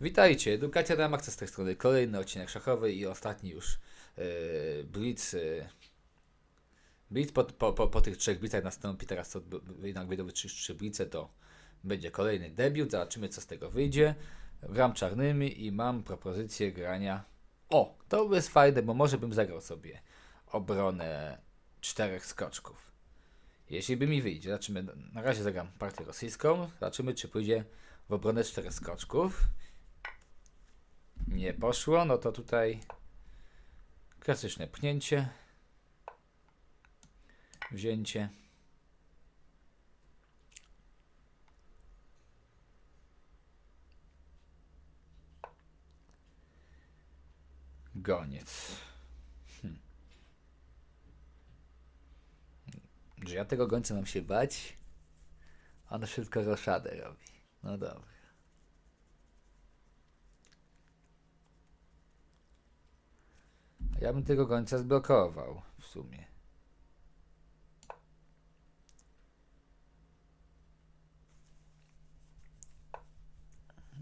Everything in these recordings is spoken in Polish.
Witajcie, Edukacja na Maxa z tej strony. Kolejny odcinek szachowy i ostatni już yy, Blitz. Yy, Blitz po, po, po, po tych trzech blitzach nastąpi teraz, b- jednak wyjdą trzy, trzy blice, to będzie kolejny debiut. Zobaczymy, co z tego wyjdzie. Gram czarnymi i mam propozycję grania. O, to jest fajne, bo może bym zagrał sobie obronę czterech skoczków. Jeśli by mi wyjdzie, zobaczymy. Na razie zagram partię rosyjską. Zobaczymy, czy pójdzie w obronę czterech skoczków. Nie poszło, no to tutaj klasyczne pchnięcie, wzięcie. Goniec. Hm. Że ja tego gońca mam się bać? On wszystko roszadę robi. No dobra. Ja bym tego gońca zblokował w sumie.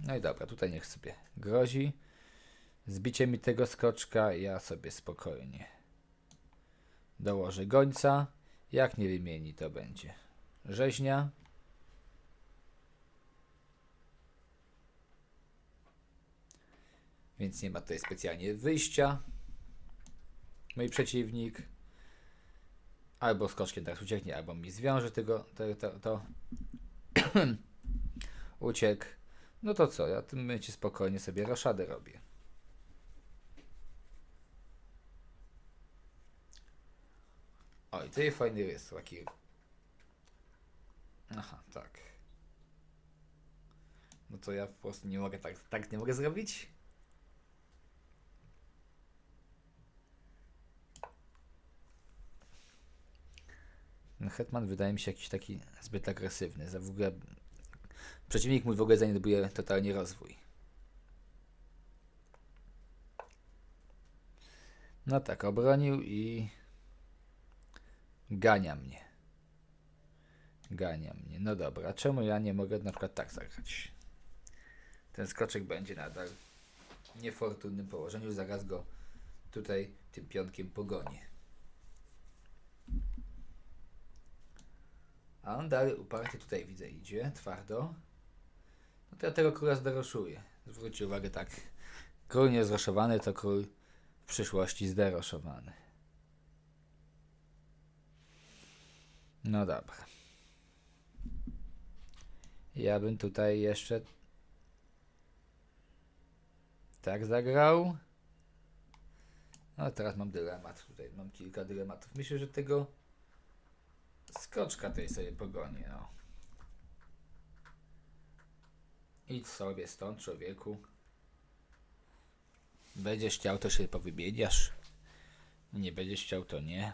No i dobra, tutaj niech sobie grozi. Zbicie mi tego skoczka, ja sobie spokojnie dołożę gońca. Jak nie wymieni, to będzie rzeźnia. Więc nie ma tutaj specjalnie wyjścia mój przeciwnik. Albo skoczkiem teraz ucieknie, albo mi zwiąże tego, to, to, to. No to co, ja w tym momencie spokojnie sobie roszadę robię. Oj, to jest fajny rys, taki. Aha, tak. No to ja po prostu nie mogę tak, tak nie mogę zrobić? Hetman wydaje mi się jakiś taki zbyt agresywny. Za w ogóle przeciwnik mój w ogóle zaniedbuje totalnie rozwój. No tak, obronił i gania mnie. Gania mnie. No dobra, czemu ja nie mogę na przykład tak zagrać? Ten skoczek będzie nadal w niefortunnym położeniu. Zaraz go tutaj tym pionkiem pogonię. A on dalej uparty tutaj widzę idzie, twardo. No to ja tego króla zderoszuję. Zwróćcie uwagę tak. Król niezroszowany to król w przyszłości zderoszowany. No dobra. Ja bym tutaj jeszcze tak zagrał. No teraz mam dylemat tutaj. Mam kilka dylematów. Myślę, że tego skoczka tej sobie pogoni, no. Idź sobie stąd, człowieku. Będziesz chciał, to się powybiediasz. Nie będziesz chciał, to nie.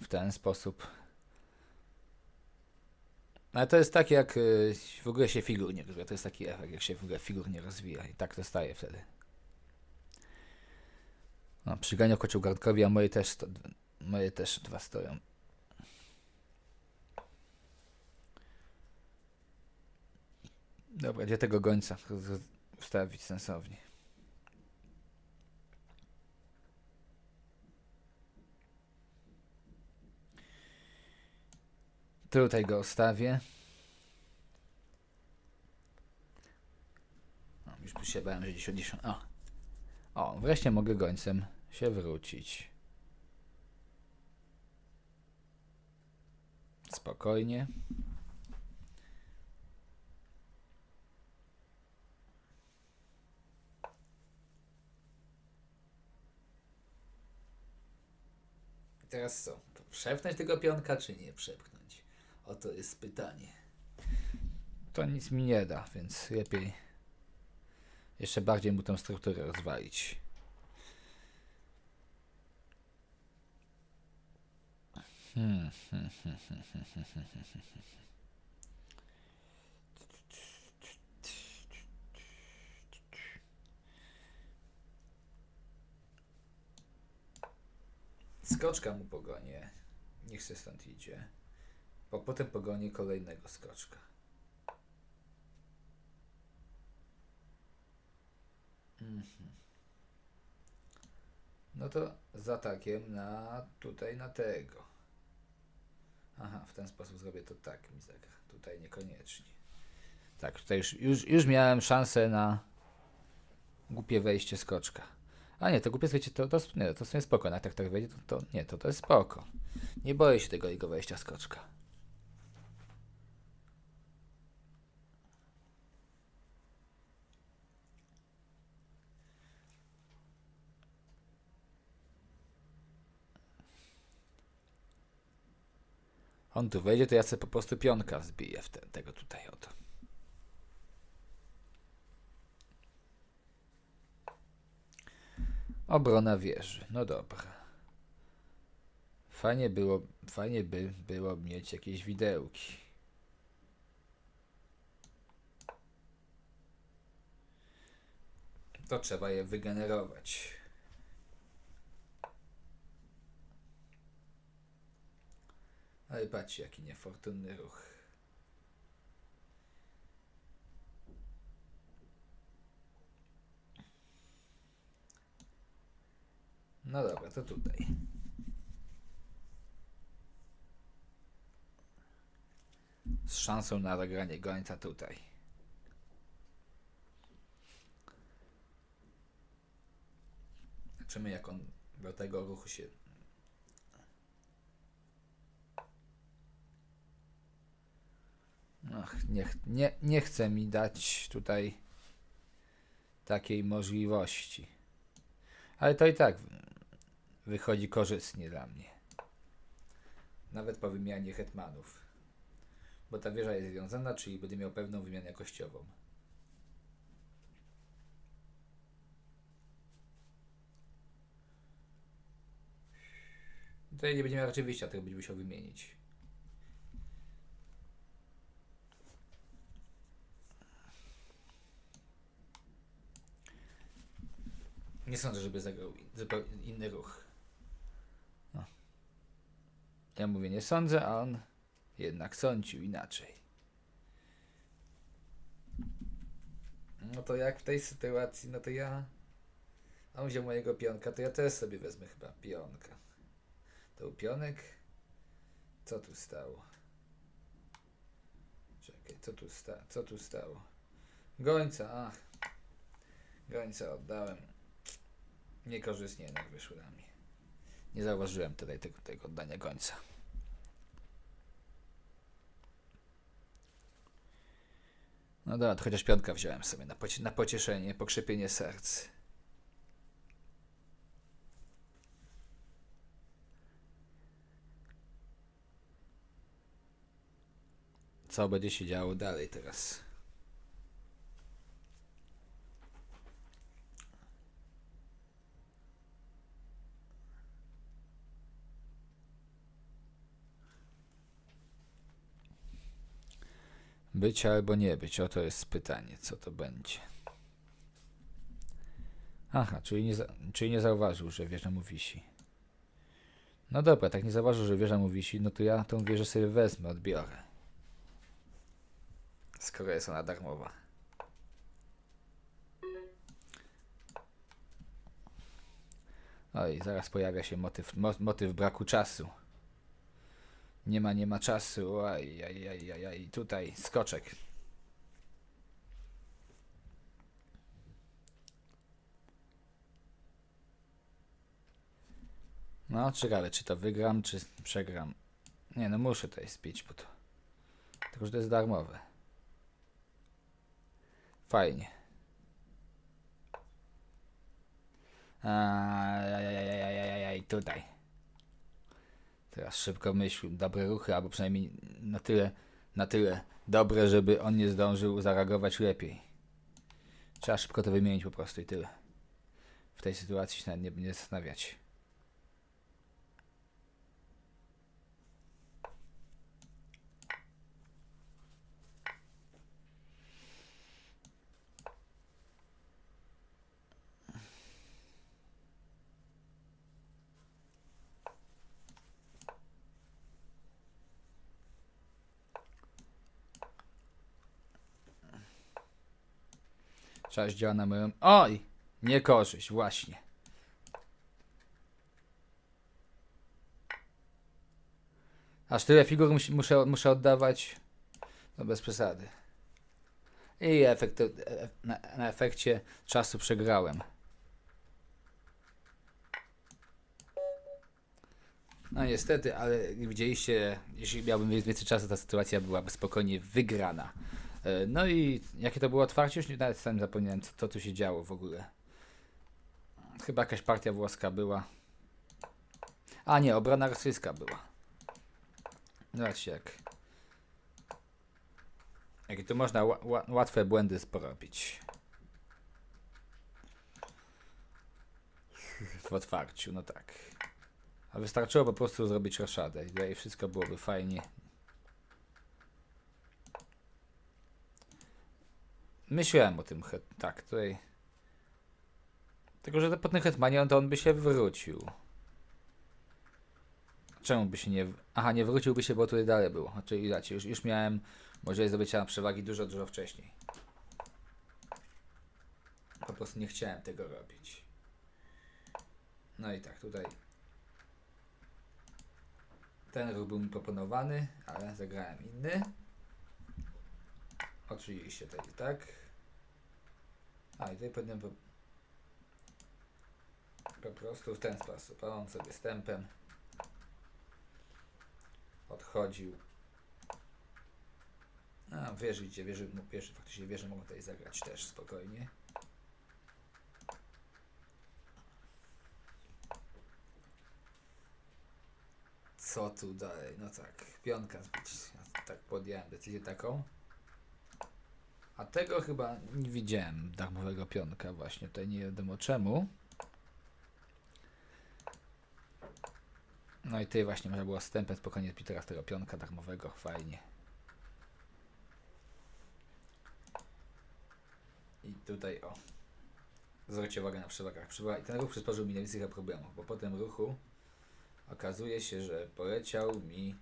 W ten sposób. Ale to jest tak jak y, w ogóle się figur nie rozwija. To jest taki efekt, jak się w ogóle figur nie rozwija. I tak to staje wtedy. No, przygania kocioł garnkowi, a moje też, sto, moje też dwa stoją. Dobra, gdzie tego gońca ustawić sensownie? Tutaj go ustawię. No, już tu się bałem, że 10, 10. O. o, wreszcie mogę gońcem się wrócić. Spokojnie. Teraz co? Przepchnąć tego pionka, czy nie przepchnąć? Oto jest pytanie. To nic mi nie da, więc lepiej jeszcze bardziej mu tę strukturę rozwalić. Skoczka mu pogonię. Niech się stąd idzie. Bo potem pogonię kolejnego skoczka. Mhm. No to z atakiem na tutaj na tego. Aha, w ten sposób zrobię to tak mi zagra. Tutaj niekoniecznie. Tak, tutaj już, już, już miałem szansę na głupie wejście skoczka. A nie, to głupie wejście to, to, nie, to sobie spoko. Na tak tak wejdzie, to, to nie, to, to jest spoko. Nie boję się tego jego wejścia skoczka. On tu wejdzie, to ja sobie po prostu pionka zbiję w te, tego tutaj oto. Obrona wieży. No dobra. Fajnie było, fajnie by było mieć jakieś widełki. To trzeba je wygenerować. Ale patrzcie, jaki niefortunny ruch. No dobra, to tutaj. Z szansą na zagranie gońca tutaj. Zobaczymy, jak on do tego ruchu się Ach, nie, nie, nie chce mi dać tutaj takiej możliwości. Ale to i tak wychodzi korzystnie dla mnie. Nawet po wymianie hetmanów. Bo ta wieża jest związana, czyli będę miał pewną wymianę jakościową. Tutaj nie będzie miał raczej wyjścia, tego będzie musiał wymienić. Nie sądzę, żeby zagrał inny ruch. No. Ja mówię nie sądzę, a on jednak sądził inaczej. No to jak w tej sytuacji, no to ja... On wziął mojego pionka, to ja też sobie wezmę chyba pionka. To pionek. Co tu stało? Czekaj, co tu, sta co tu stało? Gońca, ach. Gońca oddałem. Niekorzystnie jednak wyszło dla mnie. Nie zauważyłem tutaj tego, tego oddania gońca. No dobra, to chociaż piątka wziąłem sobie na, pocie na pocieszenie, pokrzepienie serc. Co będzie się działo dalej teraz? Być albo nie być, oto jest pytanie, co to będzie. Aha, czyli nie, czyli nie zauważył, że wieża mu wisi. No dobra, tak nie zauważył, że wieża mu wisi, no to ja tą wieżę sobie wezmę, odbiorę. Skoro jest ona darmowa. Oj, zaraz pojawia się motyw, mo, motyw braku czasu. Nie ma, nie ma czasu. Aj, aj, aj, aj, aj. Tutaj skoczek. No, ciekawe, czy to wygram, czy przegram. Nie, no muszę tutaj spić, bo to... Tylko, że to jest darmowe. Fajnie. Ajajajajajaj, tutaj. Teraz szybko myśl, dobre ruchy, albo przynajmniej na tyle, na tyle dobre, żeby on nie zdążył zareagować lepiej. Trzeba szybko to wymienić po prostu i tyle. W tej sytuacji się nie, nie zastanawiać. Cześć działa na moją... Oj! Niekorzyść, właśnie. Aż tyle figur musi, muszę, muszę oddawać? No bez przesady. I efekt, na, na efekcie czasu przegrałem. No niestety, ale widzieliście, jeśli miałbym więcej czasu, ta sytuacja byłaby spokojnie wygrana. E, No i jakie to było otwarcie? Już nawet sam zapomniałem, co, co tu się działo w ogóle. Chyba jakaś partia włoska była. A nie, obrona rosyjska była. Zobaczcie jak. Jakie tu można ła, ła, łatwe błędy porobić. W otwarciu, no tak. A wystarczyło po prostu zrobić roszadę i wszystko byłoby fajnie. Myślałem o tym, het, tak, tutaj. Tylko, że po tym hetmanie to on by się wrócił. Czemu by się nie... Aha, nie wróciłby się, bo tutaj dalej było. Znaczy, inaczej, już, już miałem możliwość zdobycia przewagi dużo, dużo wcześniej. Po prostu nie chciałem tego robić. No i tak, tutaj ten ruch był mi proponowany, ale zagrałem inny. Oczywiście tutaj tak. A i tutaj powinienem po, po prostu w ten sposób. A on sobie stępem odchodził. A wieży idzie, wieży, no, wieży, faktycznie wieże mogą tutaj zagrać też spokojnie. Co tu dalej? No tak, pionka tak podjąłem decyzję taką. A tego chyba nie widziałem, darmowego pionka właśnie. Tutaj nie wiadomo czemu. No i tutaj właśnie można było wstępem spokojnie zbić teraz tego pionka darmowego. Fajnie. I tutaj o. Zwróćcie uwagę na przewagach. Przewaga. I ten ruch przysporzył mi najwięcej problemów, bo po tym ruchu okazuje się, że poleciał mi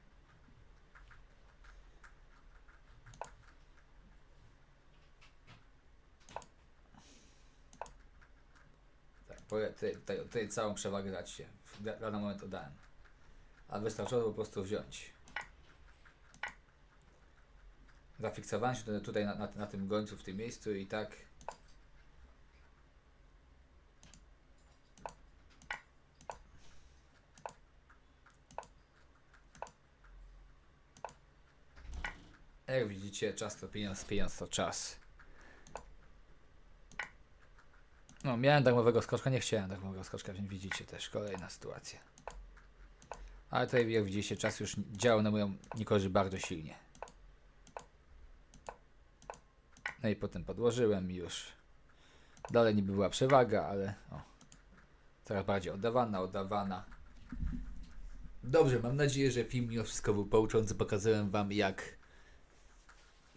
tutaj, tutaj, całą przewagę dać się. W da- dany moment oddałem. A wystarczyło po prostu wziąć. Zafiksowałem się tutaj na, na, na tym gońcu w tym miejscu i tak. Jak widzicie, czas to pieniądz, pieniądz to czas. No, miałem darmowego skoczka, nie chciałem darmowego skoczka, więc widzicie też kolejna sytuacja. Ale tutaj, jak widzicie, czas już działał na moją niekorzyść bardzo silnie. No i potem podłożyłem i już. Dalej niby była przewaga, ale o, coraz bardziej oddawana, oddawana. Dobrze, mam nadzieję, że film mimo wszystko był pouczący. Pokazałem wam, jak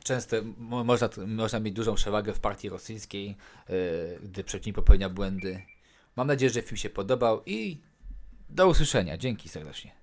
często mo- można, można mieć dużą przewagę w partii rosyjskiej, yy, gdy przeciwnik popełnia błędy. Mam nadzieję, że film się podobał i do usłyszenia. Dzięki serdecznie.